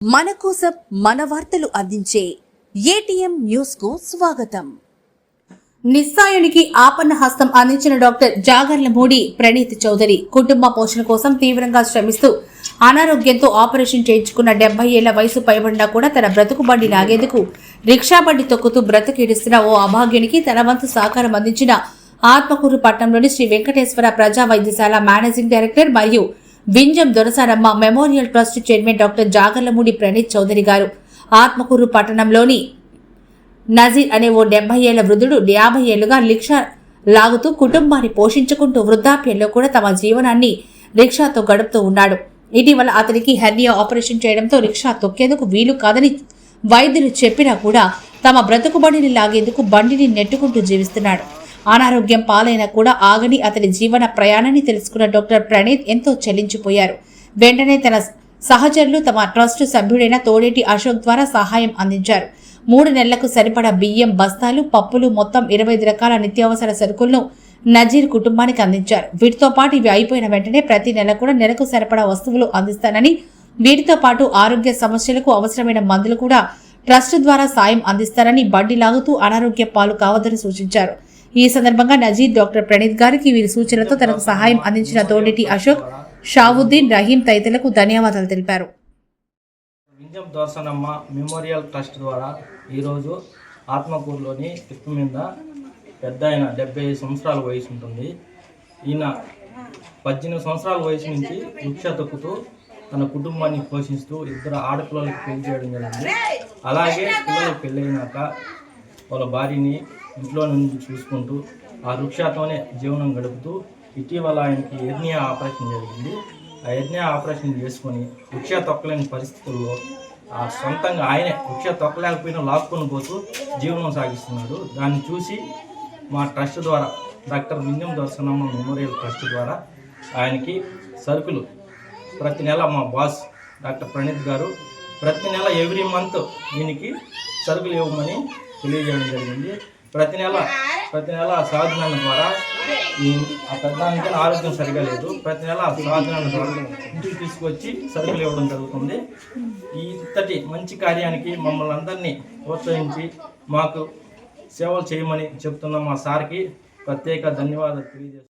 మన కోసం మన వార్తలు అందించే ఏటీఎం న్యూస్కు స్వాగతం. నిస్సాయునికి ఆపన్న హస్తం అందించిన డాక్టర్ జాగర్ల మోడీ ప్రణీత్ చౌదరి కుటుంబ పోషణ కోసం తీవ్రంగా శ్రమిస్తూ అనారోగ్యంతో ఆపరేషన్ చేయించుకున్న డెబ్బై ఏళ్ళ వయసు పైబడినా కూడా తన బ్రతుకు బండి లాగేందుకు రిక్షా బండి తొక్కుతూ బ్రతికిడిస్తున్న ఓ అభాగ్యునికి తన వంతు సహకారం అందించిన ఆత్మకూరు పట్టణంలోని శ్రీ వెంకటేశ్వర ప్రజా వైద్యశాల మేనేజింగ్ డైరెక్టర్ మరియు Vinjam Dorasaramma memorial trust chairman doctor Jagarlamudi Praneeth Chowdary గారు. ఆత్మకూరు పట్టణంలోని నజీర్ అనే ఓ డెబ్బై ఏళ్ళ వృద్ధుడు యాభై ఏళ్ళుగా రిక్షా లాగుతూ కుటుంబాన్ని పోషించుకుంటూ వృద్ధాప్యంలో కూడా తమ జీవనాన్ని రిక్షాతో గడుపుతూ ఉన్నాడు. ఇటీవల అతనికి హెర్నియా ఆపరేషన్ చేయడంతో రిక్షా తొక్కేందుకు వీలు కాదని వైద్యులు చెప్పినా కూడా తమ బ్రతుకుబడిని లాగేందుకు బండిని నెట్టుకుంటూ జీవిస్తున్నాడు. అనారోగ్యం పాలైనా కూడా ఆగని అతని జీవన ప్రయాణాన్ని తెలుసుకున్న డాక్టర్ ప్రణీత్ ఎంతో చెల్లించిపోయారు. వెంటనే తన సహచరులు తమ ట్రస్ట్ సభ్యుడైన తోడేటి అశోక్ ద్వారా సహాయం అందించారు. మూడు నెలలకు సరిపడా బియ్యం బస్తాలు పప్పులు మొత్తం ఇరవై ఐదు రకాల నిత్యావసర సరుకులను నజీర్ కుటుంబానికి అందించారు. వీటితో పాటు ఇవి అయిపోయిన వెంటనే ప్రతి నెల కూడా నెలకు సరిపడా వస్తువులు అందిస్తానని వీటితో పాటు ఆరోగ్య సమస్యలకు అవసరమైన మందులు కూడా ట్రస్ట్ ద్వారా సాయం అందిస్తారని బండి లాగుతూ అనారోగ్య పాలు కావద్దని సూచించారు. ఈ సందర్భంగా నజీర్ డాక్టర్ ప్రణీత్ గారికి వీరి సూచనలతో తనకు సహాయం అందించిన తోడేటి అశోక్ షావుద్దీన్ రహీం తదితరులకు ధన్యవాదాలు తెలిపారు. వింజం దోసనమ్మ మెమోరియల్ ట్రస్ట్ ద్వారా ఈరోజు ఆత్మకూరులోని తిప్పు మీద పెద్ద ఆయన డెబ్బై ఐదు సంవత్సరాల వయసు ఉంటుంది. ఈయన పద్దెనిమిది సంవత్సరాల వయసు నుంచి వృక్ష తొక్కుతూ తన కుటుంబాన్ని పోషిస్తూ ఇద్దరు ఆడపిల్లలకి పెళ్ళి చేయడం జరిగింది. అలాగే పిల్లలు పెళ్ళైనాక వాళ్ళ భార్యని ఇంట్లో నుంచి చూసుకుంటూ ఆ వృక్షతోనే జీవనం గడుపుతూ ఇటీవల ఆయనకి ఎర్నియా ఆపరేషన్ జరిగింది. ఆ ఎర్నియా ఆపరేషన్ చేసుకొని వృక్ష తొక్కలేని పరిస్థితుల్లో ఆ సొంతంగా ఆయనే వృక్ష తొక్కలేకపోయినా లాక్కొని పోతూ జీవనం సాగిస్తున్నాడు. దాన్ని చూసి మా ట్రస్ట్ ద్వారా doctor Minjam Darshanamma memorial trust ద్వారా ఆయనకి సరుకులు. ప్రతి నెల మా బాస్ డాక్టర్ ప్రణీత్ గారు ప్రతి నెల ఎవ్రీ మంత్ దీనికి సరుకులు ఇవ్వమని తెలియజేయడం జరిగింది. ప్రతి నెల ప్రతి నెల సాధన ద్వారా ఈ ఆ పెద్దానికి ఆరోగ్యం సరిగా లేదు. ప్రతి నెల సాధన ద్వారా ఇంటికి తీసుకొచ్చి సరుకులు ఇవ్వడం జరుగుతుంది. ఈ ఇంతటి మంచి కార్యానికి మమ్మల్ని అందరినీ ప్రోత్సహించి మాకు సేవలు చేయమని చెప్తున్న మా సార్కి ప్రత్యేక ధన్యవాదాలు తెలియజేస్తున్నాను